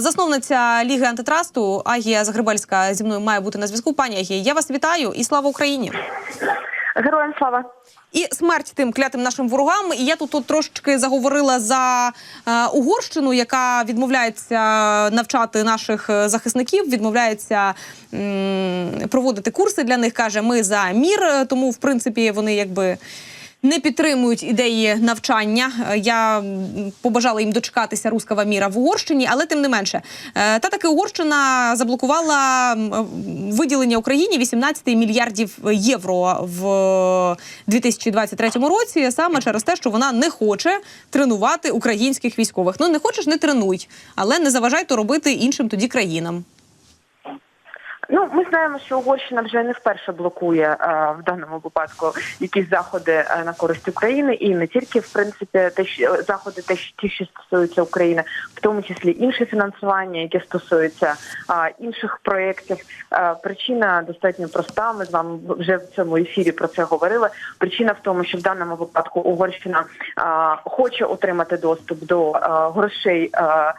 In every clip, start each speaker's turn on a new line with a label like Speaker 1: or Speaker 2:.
Speaker 1: Засновниця Ліги антитрасту Агія Загребельська зі мною має бути на зв'язку. Пані Агія, я вас вітаю і слава Україні.
Speaker 2: Героям слава.
Speaker 1: І смерть тим клятим нашим ворогам. І я тут, тут трошечки заговорила за е, Угорщину, яка відмовляється навчати наших е, захисників, відмовляється м, проводити курси для них. каже, ми за мір. Е, Тому, в принципі, вони якби. Не підтримують ідеї навчання. Е, Я побажала їм дочекатися руского міра в Угорщині, але тим не менше, Е, та таки Угорщина заблокувала е, виділення Україні 18 мільярдів євро в 2023 році, саме через те, що вона не хоче тренувати українських військових. Ну не хочеш, не тренуй, але не заважай то робити іншим тоді країнам.
Speaker 2: Ну, ми знаємо, що Угорщина вже не вперше блокує е, в даному випадку якісь заходи е, на користь України, і не тільки в принципі те, що заходи, те, що ті, що стосуються України, в тому числі інше фінансування, яке стосується е, інших проєктів. Е, причина достатньо проста. Ми з вами вже в цьому ефірі про це говорили. Причина в тому, що в даному випадку Угорщина е, хоче отримати доступ до е, грошей. Е,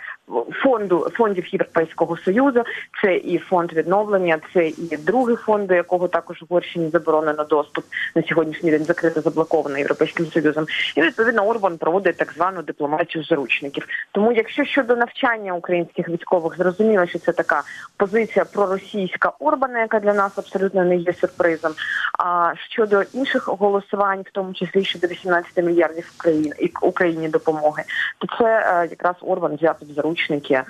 Speaker 2: Фонду фондів Європейського союзу це і фонд відновлення, це і другий фонд, до якого також в Угорщині заборонено доступ на сьогоднішній день закрито заблоковано європейським союзом. І відповідно Орбан проводить так звану дипломатію заручників. Тому, якщо щодо навчання українських військових, зрозуміло, що це така позиція проросійська Орбана, яка для нас абсолютно не є сюрпризом. А щодо інших голосувань, в тому числі щодо 18 мільярдів Україні і Україні допомоги, то це е, якраз Орбан взяв під заручники е,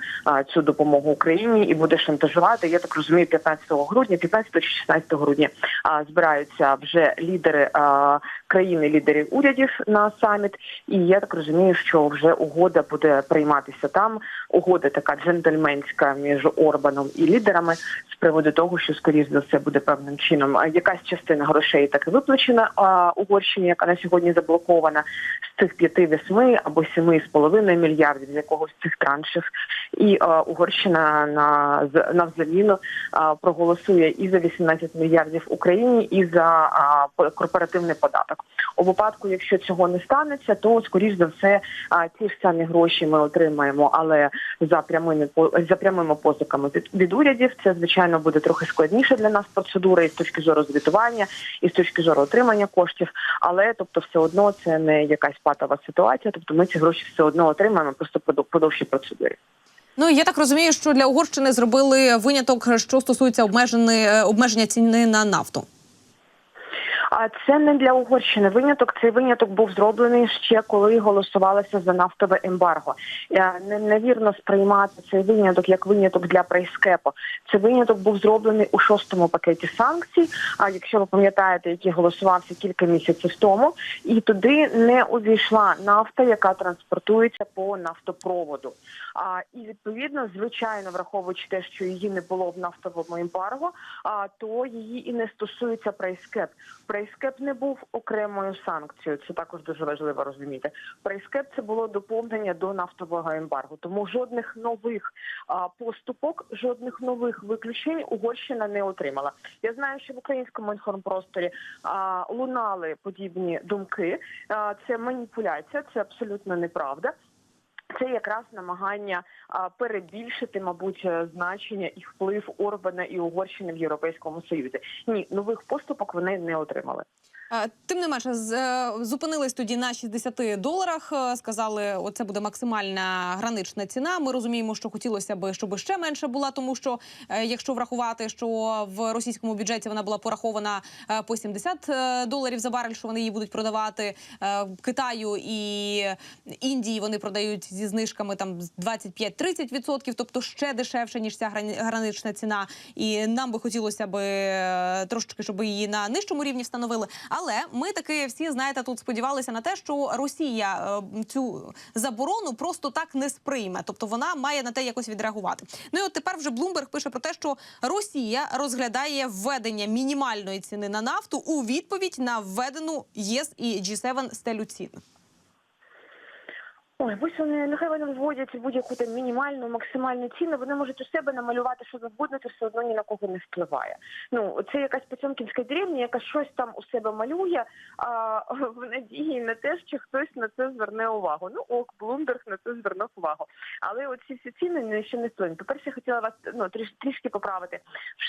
Speaker 2: цю допомогу Україні і буде шантажувати. Я так розумію, 15 грудня, 15 чи 16 грудня а, збираються вже лідери а, країни, лідери урядів на саміт. І я так розумію, що вже угода буде прийматися там. Угода така джентльменська між Орбаном і лідерами з приводу того, що скоріш за все буде певним чином якась частина грошей таки виплачена Угорщині, яка на сьогодні заблокована з цих 5-8 або 7,5 мільярдів з якогось цих траншів. І а, Угорщина на на взаміну а, проголосує і за 18 мільярдів Україні, і за корпоративний податок. У випадку, якщо цього не станеться, то скоріш за все ті ж самі гроші ми отримаємо, але за прямими за прямими позиками від, від урядів. Це звичайно буде трохи складніше для нас процедура і з точки зору звітування, і з точки зору отримання коштів. Але тобто, все одно це не якась патова ситуація. Тобто, ми ці гроші все одно отримаємо просто по, довшій процедурі.
Speaker 1: Ну я так розумію, що для Угорщини зробили виняток, що стосується обмеженої обмеження ціни на нафту.
Speaker 2: А це не для Угорщини виняток. Цей виняток був зроблений ще коли голосувалося за нафтове ембарго. Невірно сприймати цей виняток як виняток для прайскепу. Цей виняток був зроблений у шостому пакеті санкцій. А якщо ви пам'ятаєте, який голосувався кілька місяців тому, і туди не увійшла нафта, яка транспортується по нафтопроводу. А і відповідно, звичайно, враховуючи те, що її не було в нафтовому ембарго, а то її і не стосується прайскеп. Прайскеп не був окремою санкцією. Це також дуже важливо розуміти. Прайскеп це було доповнення до нафтового ембарго. Тому жодних нових а, поступок, жодних нових виключень Угорщина не отримала. Я знаю, що в українському інформпросторі а, лунали подібні думки. А, це маніпуляція, це абсолютно неправда. Це якраз намагання перебільшити, мабуть, е, значення і вплив Орбана і Угорщини в Європейському Союзі. Ні, нових поступок вони не отримали.
Speaker 1: Тим не менше, зупинились тоді на 60 доларах. е, Сказали, оце буде максимальна гранична ціна. Ми розуміємо, що хотілося б, щоб ще менше була, тому що е, якщо врахувати, що в російському бюджеті вона була порахована е, по 70 е, доларів за барель, що вони її будуть продавати Китаю і Індії. Вони продають зі знижками там 25-30%, тобто ще дешевше ніж ця гранична ціна. І нам би хотілося е, трошечки, щоб її на нижчому рівні встановили. Але ми таки всі знаєте, тут сподівалися на те, що Росія е, цю заборону просто так не сприйме, тобто вона має на те якось відреагувати. Ну і от тепер вже Блумберг пише про те, що Росія розглядає введення мінімальної ціни на нафту у відповідь на введену ЄС і G7 стелю цін.
Speaker 2: Ой, ось вони нехай вони вводять будь-яку там мінімальну, максимальну ціну. Вони можуть у себе намалювати що завгодно, це все одно ні на кого не впливає. Ну це якась Потьомкінська деревня, яка щось там у себе малює, а в надії на те, що хтось на це зверне увагу. Ну ок, Блумберг на це звернув увагу. Але оці всі ціни ні ще не вплинуть. По перше, хотіла вас ну тріш, трішки поправити,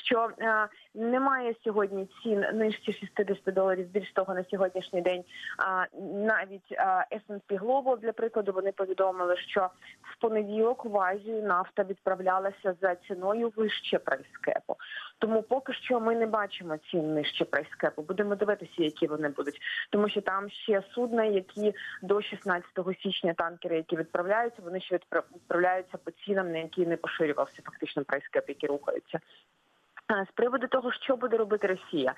Speaker 2: що е, немає сьогодні цін нижче 60 доларів. Більш того, на сьогоднішній день а, навіть а, S&P Global, для прикладу, вони повідомили, що в понеділок в Азію нафта відправлялася за ціною вище прайскепу. Тому поки що ми не бачимо цін нижче прайскепу. Будемо дивитися, які вони будуть, тому що там ще судна, які до 16 січня танкери, які відправляються, вони ще відпра- відправляються по цінам, на які не поширювався фактично прайскеп, які рухаються. А, З приводу того, що буде робити Росія.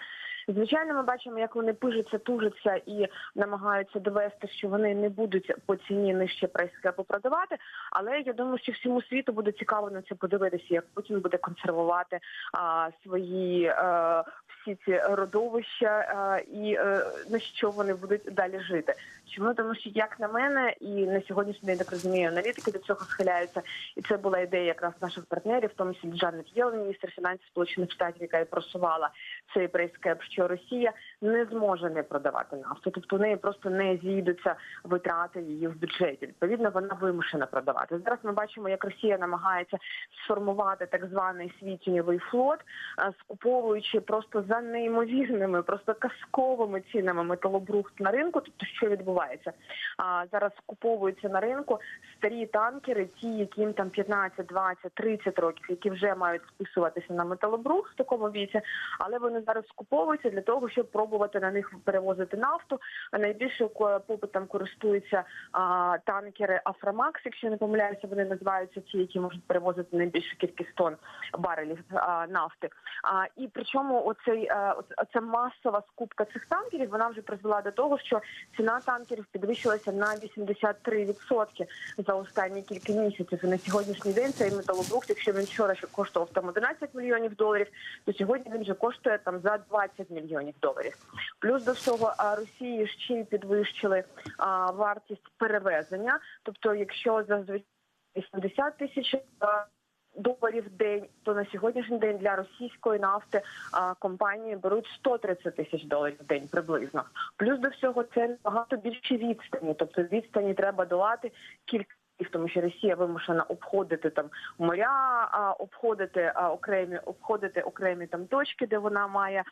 Speaker 2: Звичайно, ми бачимо, як вони пижаться, тужаться і намагаються довести, що вони не будуть по ціні нижче прайскепу продавати. Але я думаю, що всьому світу буде цікаво на це подивитися, як Путін буде консервувати а, свої е, всі ці родовища е, і е, на що вони будуть далі жити. Чому тому, що як на мене, і на сьогоднішній день так розумію, аналітики до цього схиляються, і це була ідея якраз наших партнерів, в тому числі Джанет Єлен, міністр фінансів Сполучених Штатів, яка і просувала цей прейскеп, що Росія не зможе не продавати нафту, тобто в неї просто не зійдуться витрати її в бюджеті. Відповідно, вона вимушена продавати. Зараз ми бачимо, як Росія намагається сформувати так званий свій тіньовий флот, скуповуючи просто за неймовірними, просто казковими цінами металобрухт на ринку. Тобто, що відбувається? А зараз скуповуються на ринку старі танкери, ті, яким там 15, 20, 30 років, які вже мають списуватися на металобрухт в такому віці, але вони зараз скуповуються для того, щоб пробувати на них перевозити нафту. Найбільше попитом користуються а, танкери Афромакс, якщо не помиляюся, вони називаються ті, які можуть перевозити найбільшу кількість тонн барелів а, нафти. А, і причому оцей а, оця масова скупка цих танкерів вона вже призвела до того, що ціна танкерів підвищилася на 83% за останні кілька місяців. І на сьогоднішній день цей металобрухт, якщо він вчора ще коштував там 11 мільйонів доларів, то сьогодні він вже коштує там за 20 мільйонів доларів. Плюс до всього Росії ще й підвищили а, вартість перевезення. Тобто, якщо зазвичай 80 тисяч. Доларів в день, то на сьогоднішній день для російської нафти а, компанії беруть 130 тисяч доларів в день приблизно. Плюс до всього це багато більші відстані. Тобто відстані треба долати кілька. Тому що Росія вимушена обходити там моря, а, обходити а, окремі обходити окремі там точки, де вона має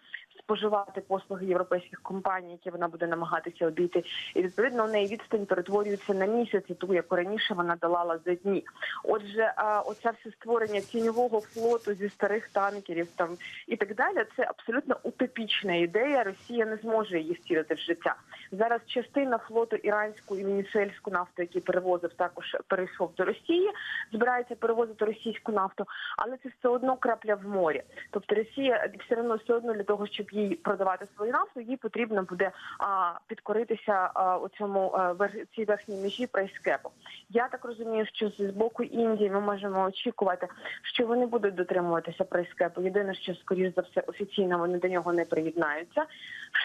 Speaker 2: споживати послуги європейських компаній, які вона буде намагатися обійти. І відповідно у неї відстань перетворюється на місяці, ту яку раніше вона долала за дні. Отже, оце все створення тіньового флоту зі старих танкерів там і так далі. Це абсолютно утопічна ідея. Росія не зможе її втілити в життя. Зараз частина флоту іранську і венесуельську нафту, який перевозив, також перейшов до Росії. Збирається перевозити російську нафту, але це все одно крапля в морі. Тобто Росія все одно все одно для того, щоб їй продавати свою нафту, їй потрібно буде а, підкоритися а, у цьому а, цій верхній межі прайскепу. Я так розумію, що з боку Індії ми можемо очікувати, що вони будуть дотримуватися прайскепу. Єдине, що скоріш за все офіційно вони до нього не приєднаються.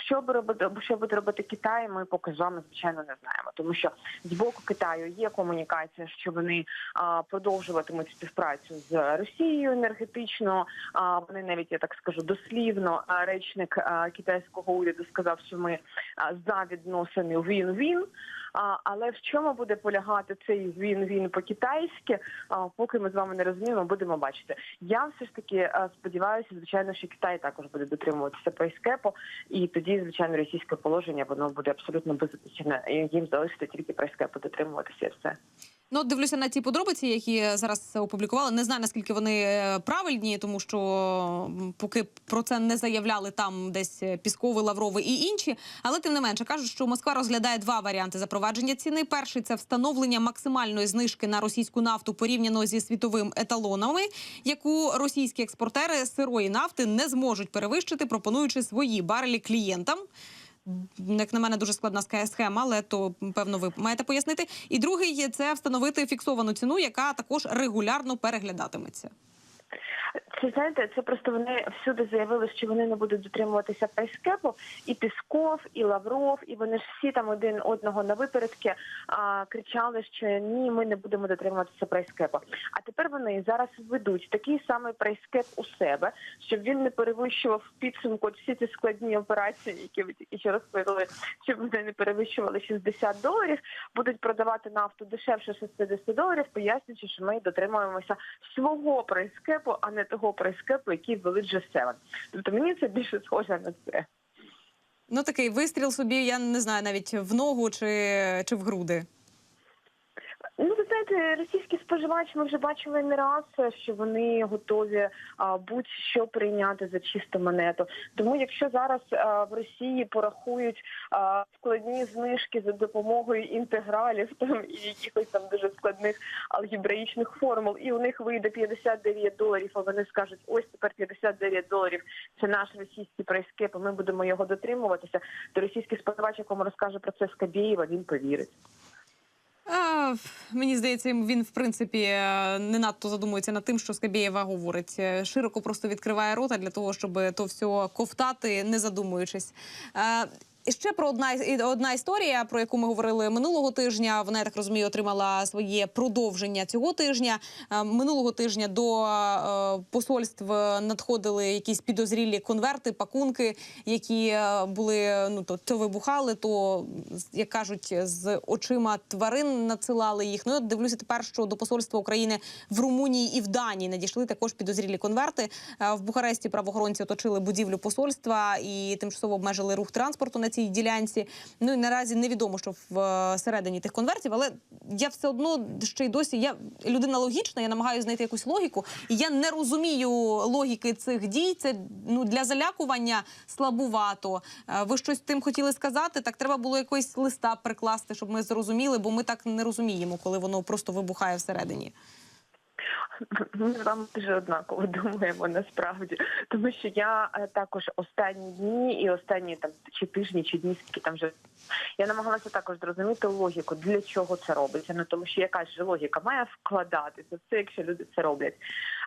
Speaker 2: Що буде робити, що буде робити Китай, ми поки з вами звичайно не знаємо, тому що з боку Китаю є комунікація, що вони а, продовжуватимуть співпрацю з Росією енергетично. А вони навіть я так скажу дослівно. а, Речник а, китайського уряду сказав, що ми а, за відносини він-він. Але в чому буде полягати цей він-він по-китайськи, а, поки ми з вами не розуміємо, будемо бачити. Я все ж таки сподіваюся, звичайно, що Китай також буде дотримуватися прайскепу, і тоді, звичайно, російське положення воно буде абсолютно безпечне. Їм залишиться тільки прайскепу дотримуватися все.
Speaker 1: Ну, дивлюся на ті подробиці, які зараз опублікували. Не знаю наскільки вони е, правильні, тому що поки про це не заявляли там десь Пісковий, Лавровий і інші. Але тим не менше кажуть, що Москва розглядає два варіанти запровадження ціни. Перший це встановлення максимальної знижки на російську нафту порівняно зі світовим еталонами, яку російські експортери сирої нафти не зможуть перевищити, пропонуючи свої барелі клієнтам. Як на мене, дуже складна схема, але то певно ви маєте пояснити. І другий це встановити фіксовану ціну, яка також регулярно переглядатиметься.
Speaker 2: Це знаєте, це просто вони всюди заявили, що вони не будуть дотримуватися прайскепу. І Пісков, і Лавров, і вони ж всі там один одного на випередки а, кричали, що ні, ми не будемо дотримуватися прайскепу. А тепер вони зараз введуть такий самий прайскеп у себе, щоб він не перевищував підсумку всі ці складні операції, які ви тільки що розповіли, щоб вони не перевищували 60 доларів. Будуть продавати нафту дешевше 60 доларів, пояснюючи, що ми дотримуємося свого прайскепу, а не того прайскепу, який ввели G7. Тобто мені це більше схоже на це.
Speaker 1: Ну такий вистріл собі, я не знаю, навіть в ногу чи, чи в груди.
Speaker 2: Знаєте, російський споживач ми вже бачили не раз, що вони готові будь-що прийняти за чисту монету. Тому, якщо зараз в Росії порахують складні знижки за допомогою інтегралів там і якихось там дуже складних алгебраїчних формул, і у них вийде 59 доларів, а вони скажуть, ось тепер 59 доларів це наш російський прайскеп, і ми будемо його дотримуватися. То російський споживач, якому розкаже про це Скабєєва, він повірить.
Speaker 1: А, мені здається, він в принципі е, не надто задумується над тим, що Скабєєва говорить. Е, Широко просто відкриває рота для того, щоб то все ковтати, не задумуючись. І Ще про одна одна історія, про яку ми говорили минулого тижня. Вона я так розумію, отримала своє продовження цього тижня. Е, Минулого тижня до е, посольств надходили якісь підозрілі конверти, пакунки, які е, були ну то, то вибухали, то як кажуть, з очима тварин надсилали їх. Ну я дивлюся тепер, що до посольства України в Румунії і в Данії надійшли також підозрілі конверти. В Бухаресті правоохоронці оточили будівлю посольства і тимчасово обмежили рух транспорту на цій ділянці. Ну і наразі невідомо, що всередині тих конвертів, але я все одно ще й досі. Я людина логічна, я намагаюся знайти якусь логіку, і я не розумію логіки цих дій. Це ну для залякування слабувато. Е, Ви щось тим хотіли сказати? Так треба було якось листа прикласти, щоб ми зрозуміли, бо ми так не розуміємо, коли воно просто вибухає всередині.
Speaker 2: Ми з вами дуже однаково думаємо насправді, тому що я е, також останні дні і останні там чи тижні, чи дні, скільки там вже я намагалася також зрозуміти логіку, для чого це робиться. Ну тому що якась же логіка має вкладатися в це, якщо люди це роблять.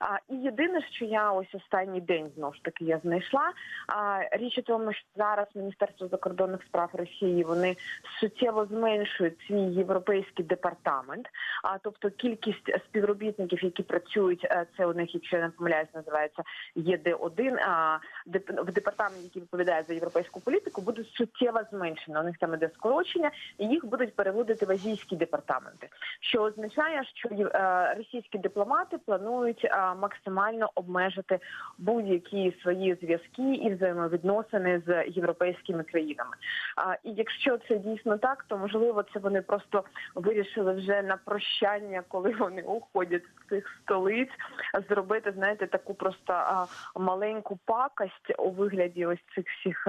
Speaker 2: А і єдине, що я ось останній день знову ж таки я знайшла. А річ у тому, що зараз Міністерство закордонних справ Росії вони суттєво зменшують свій європейський департамент. А тобто кількість співробітників, які працюють, е, це у них, якщо я не помиляюсь, називається ЄД-1, а в департаменті, який відповідає за європейську політику, буде суттєво зменшено. У них там іде скорочення, і їх будуть переводити в азійські департаменти, що означає, що е, російські дипломати планують е, максимально обмежити будь-які свої зв'язки і взаємовідносини з європейськими країнами. І якщо це дійсно так, то можливо це вони просто вирішили вже на прощання, коли вони уходять з цих столиць, зробити, знаєте, таку просто маленьку пакость у вигляді ось цих всіх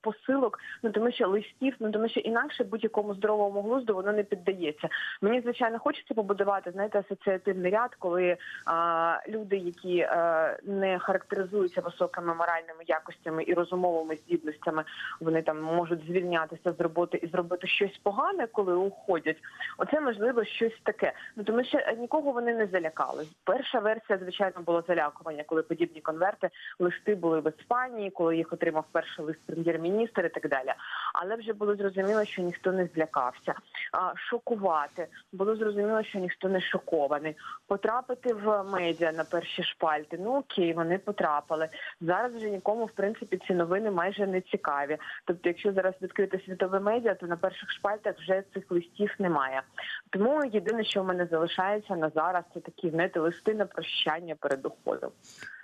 Speaker 2: посилок. Ну тому що листів, ну тому що інакше будь-якому здоровому глузду воно не піддається. Мені звичайно хочеться побудувати знаєте, асоціативний ряд, коли а, люди, які а, не характеризуються високими моральними якостями і розумовими здібностями, вони там можуть звільнятися з роботи і зробити щось погане, коли уходять. Оце можливо щось таке. Ну тому що е, нікого вони не залякали. Перша версія, звичайно, було залякування, коли подібні конверти листи були в Іспанії, коли їх отримав перший лист прем'єр-міністр і так далі. Але вже було зрозуміло, що ніхто не злякався. А, шокувати було зрозуміло, що ніхто не шокований. Потрапити в медіа перші шпальти. Ну окей, вони потрапили. Зараз вже нікому в принципі ці новини майже не цікаві. Тобто, якщо зараз відкрити світове медіа, то на перших шпальтах вже цих листів немає. Тому єдине, що в мене залишається на зараз, це такі знаєте, листи на прощання перед уходом.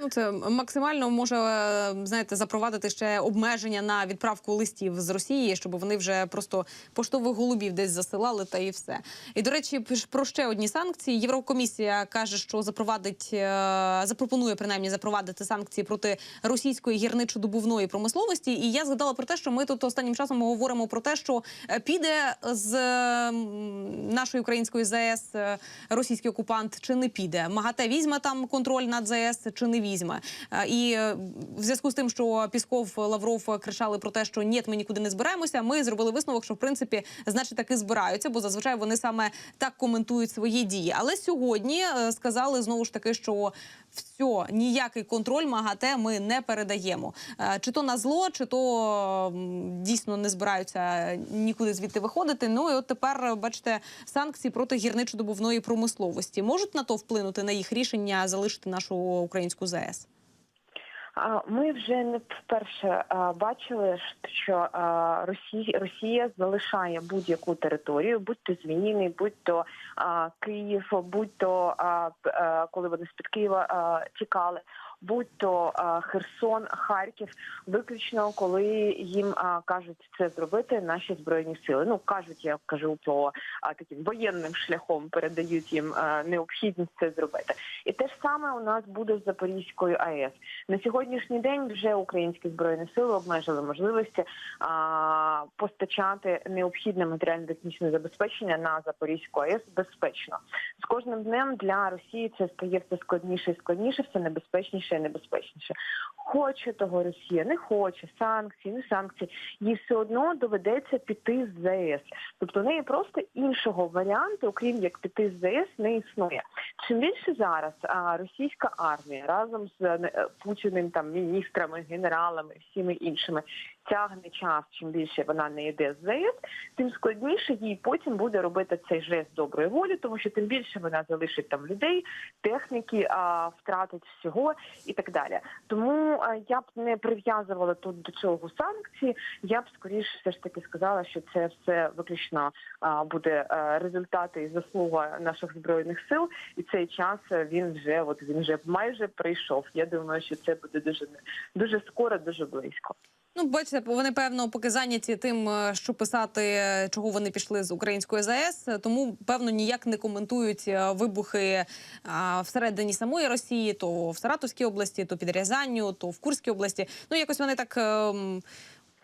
Speaker 1: Ну це максимально може е, знаєте запровадити ще обмеження на відправку листів з Росії, щоб вони вже просто поштових голубів десь засилали та і все. І до речі, про ще одні санкції. Єврокомісія каже, що запровадить е, запропонує принаймні запровадити санкції проти російської гірничо-добувної промисловості. І я згадала про те, що ми тут останнім часом говоримо про те, що е, піде з нашої української ЗАЕС е, російський окупант чи не піде. МАГАТЕ візьме там контроль над ЗАЕС чи не візьме. Е, І е, в зв'язку з тим, що Пісков Лавров кричали про те, що ні, ми нікуди не збираємося. Ми зробили висновок, що в принципі, значить, таки збираються, бо зазвичай вони саме так коментують свої дії. Але сьогодні е, сказали знову ж таки, що все, ніякий контроль МАГАТЕ ми не передаємо. Е, Чи то на зло, чи то дійсно не збираються нікуди звідти виходити. Ну і от тепер бачите санкції проти гірничодобувної промисловості можуть на то вплинути на їх рішення залишити нашу українську ЗАЕС.
Speaker 2: Ми вже не вперше бачили, що Росія, Росія залишає будь-яку територію, будь то звільнений, будь то Київ, будь то коли вони з під Києва тікали. Будь то а, Херсон, Харків, виключно коли їм кажуть це зробити наші збройні сили. Ну кажуть, я кажу про таким воєнним шляхом передають їм необхідність це зробити. І те ж саме у нас буде з Запорізькою АЕС. На сьогоднішній день вже українські збройні сили обмежили можливості а, постачати необхідне матеріально-технічне забезпечення на Запорізьку АЕС безпечно. З кожним днем для Росії це стає все складніше і складніше, все небезпечніше і небезпечніше. Хоче того Росія, не хоче санкції, не санкції. Їй все одно доведеться піти з ЗС. Тобто в неї просто іншого варіанту, окрім як піти з ЗС, не існує. Чим більше зараз а, російська армія разом з е, Путіним там міністрами, генералами, всіми іншими тягне час, чим більше вона не йде з ЗАЕС, тим складніше їй потім буде робити цей жест доброї волі, тому що тим більше вона залишить там людей, техніки, а, втратить всього і так далі. Тому я б не прив'язувала тут до цього санкції. Я б скоріше все ж таки сказала, що це все виключно буде результати і заслуга наших збройних сил, і цей час він вже от він вже майже прийшов. Я думаю, що це буде дуже дуже скоро, дуже близько.
Speaker 1: Ну, бачите, вони певно поки зайняті тим, е, що писати, е, чого вони пішли з української ЗАЕС, е, тому певно ніяк не коментують вибухи всередині самої Росії, то в Саратовській області, то під Рязанню, то в Курській області. Ну якось вони так ем,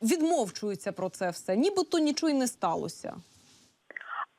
Speaker 1: відмовчуються про це все, нібито нічого й не сталося.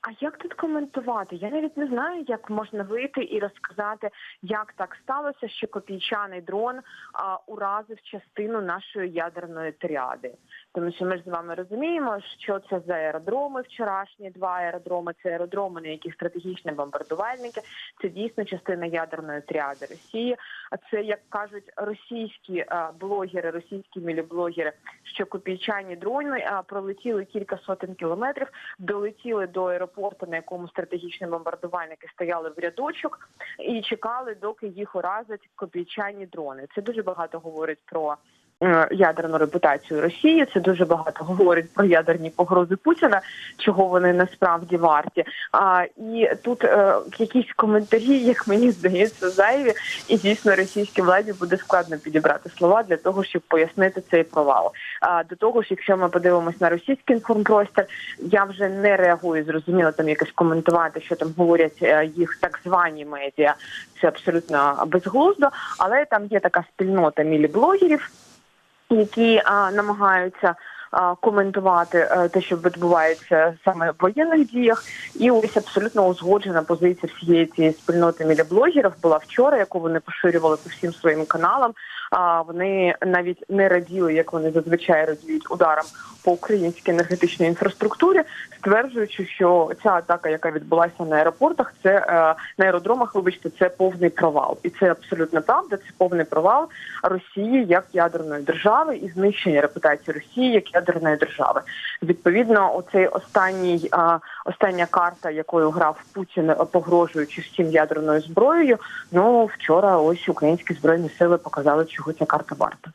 Speaker 2: А як тут коментувати? Я навіть не знаю, як можна вийти і розказати, як так сталося, що копійчаний дрон а, уразив частину нашої ядерної тріади. Тому що ми ж з вами розуміємо, що це за аеродроми вчорашні, два аеродроми, це аеродроми, на яких стратегічні бомбардувальники. Це дійсно частина ядерної тріади Росії. А це як кажуть російські блогери, російські міліблогери, що копійчані дрони пролетіли кілька сотень кілометрів, долетіли до аеропорту, на якому стратегічні бомбардувальники стояли в рядочок і чекали, доки їх уразять копійчані дрони. Це дуже багато говорить про. Е, Ядерну репутацію Росії це дуже багато говорить про ядерні погрози Путіна, чого вони насправді варті. А і тут е, якісь коментарі, як мені здається, зайві, і дійсно російській владі буде складно підібрати слова для того, щоб пояснити цей провал. А до того ж, якщо ми подивимось на російський інформпростір, я вже не реагую зрозуміло там якось коментувати, що там говорять е, їх так звані медіа. Це абсолютно безглуздо, але там є така спільнота міліблогерів, які а, намагаються. а, Коментувати а, те, що відбувається саме в воєнних діях, і ось абсолютно узгоджена позиція всієї цієї спільноти міліблогерів була вчора, яку вони поширювали по всім своїм каналам. А вони навіть не раділи, як вони зазвичай радіють ударам по українській енергетичній інфраструктурі, стверджуючи, що ця атака, яка відбулася на аеропортах, це е, на аеродромах, вибачте, це повний провал, і це абсолютно правда. Це повний провал Росії як ядерної держави і знищення репутації Росії як ядерної держави. Відповідно, оцей останній е, остання карта, якою грав Путін, погрожуючи всім ядерною зброєю. Ну вчора ось українські збройні сили показали, чого ця карта варта.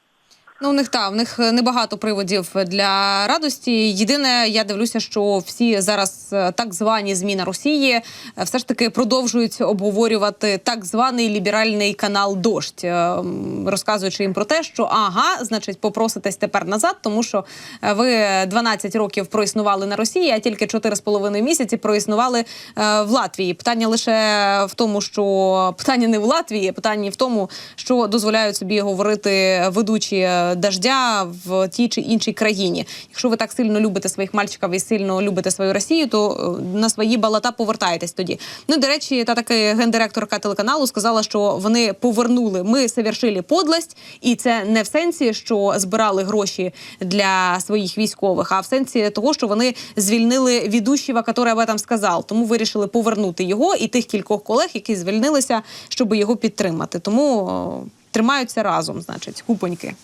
Speaker 1: Ну, у них та в них небагато приводів для радості. Єдине, я дивлюся, що всі зараз е, так звані змі на Росії е, все ж таки продовжують обговорювати так званий ліберальний канал е, розказуючи їм про те, що ага, значить, попроситесь тепер назад, тому що е, ви 12 років проіснували на Росії, а тільки 4,5 місяці проіснували е, в Латвії. Питання лише в тому, що питання не в Латвії, питання в тому, що дозволяють собі говорити ведучі е, дождя в тій чи іншій країні. Якщо ви так сильно любите своїх мальчиків і сильно любите свою Росію, то е, на свої балата повертаєтесь тоді. Ну до речі, та таки гендиректорка телеканалу сказала, що вони повернули. Ми совершили подлость, і це не в сенсі, що збирали гроші для своїх військових, а в сенсі того, що вони звільнили ведущого, який об этом сказав. Тому вирішили повернути його і тих кількох колег, які звільнилися, щоб його підтримати. Тому о, тримаються разом, значить, купоньки.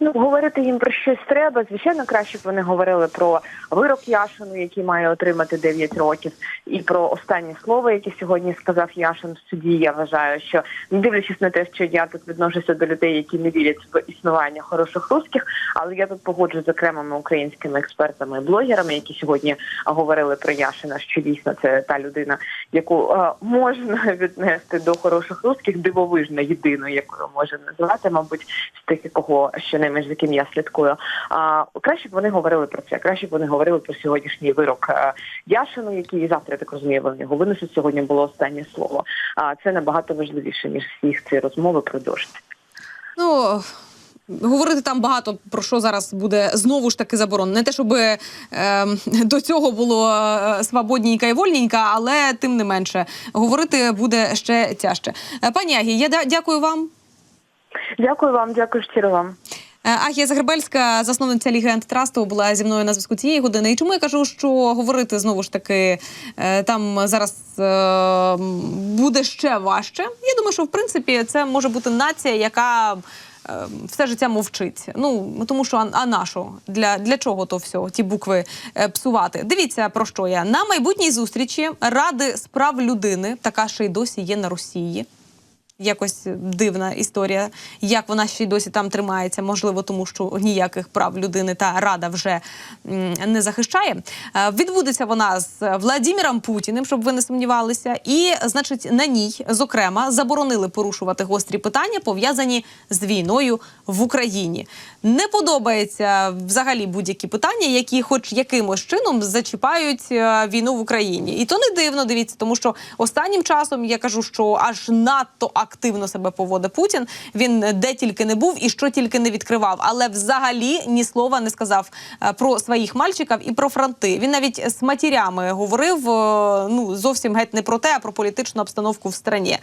Speaker 2: Ну, говорити їм про щось треба. Звичайно, краще б вони говорили про вирок Яшину, який має отримати 9 років, і про останнє слово, яке сьогодні сказав Яшин в суді. Я вважаю, що не дивлячись на те, що я тут відношуся до людей, які не вірять в існування хороших русських, але я тут погоджу з окремими українськими експертами і блогерами, які сьогодні говорили про Яшина, що дійсно це та людина, яку е, можна віднести до хороших русських, дивовижна єдину, якою можна назвати, мабуть, з тих, кого що найменш за ким я слідкую. А краще б вони говорили про це. Краще б вони говорили про сьогоднішній вирок е, Яшину, який завтра так розумію, вони його винесуть. Сьогодні було останнє слово. А це набагато важливіше ніж всіх ці розмови про дощ.
Speaker 1: Ну. Говорити там багато про що зараз буде знову ж таки заборонено. Не те, щоб е, до цього було е, свободненька і вольненька, але тим не менше говорити буде ще тяжче. Е, Пані Агі, я дякую вам.
Speaker 2: Дякую вам, дякую щиро вам.
Speaker 1: Е, Агія Загребельська, засновниця Ліги антитрасту, була зі мною на зв'язку цієї години. І чому я кажу, що говорити знову ж таки е, там зараз е, буде ще важче? Я думаю, що в принципі це може бути нація, яка. Все життя мовчить. Ну тому що а, а на що? для, для чого то все, ті букви псувати? Дивіться про що я на майбутній зустрічі Ради справ людини, така ще й досі є на Росії якось дивна історія, як вона ще й досі там тримається. Можливо, тому що ніяких прав людини та рада вже не захищає. Е, Відбудеться вона з Владіміром Путіним, щоб ви не сумнівалися. І, значить, на ній, зокрема, заборонили порушувати гострі питання, пов'язані з війною в Україні. Не подобається взагалі будь-які питання, які, хоч якимось чином, зачіпають е, війну в Україні. І то не дивно, дивіться, тому що останнім часом я кажу, що аж надто активно себе поводить Путін. Він де тільки не був і що тільки не відкривав, але взагалі ні слова не сказав е, про своїх мальчиків і про фронти. Він навіть з матірями говорив е, ну зовсім геть не про те, а про політичну обстановку в страні.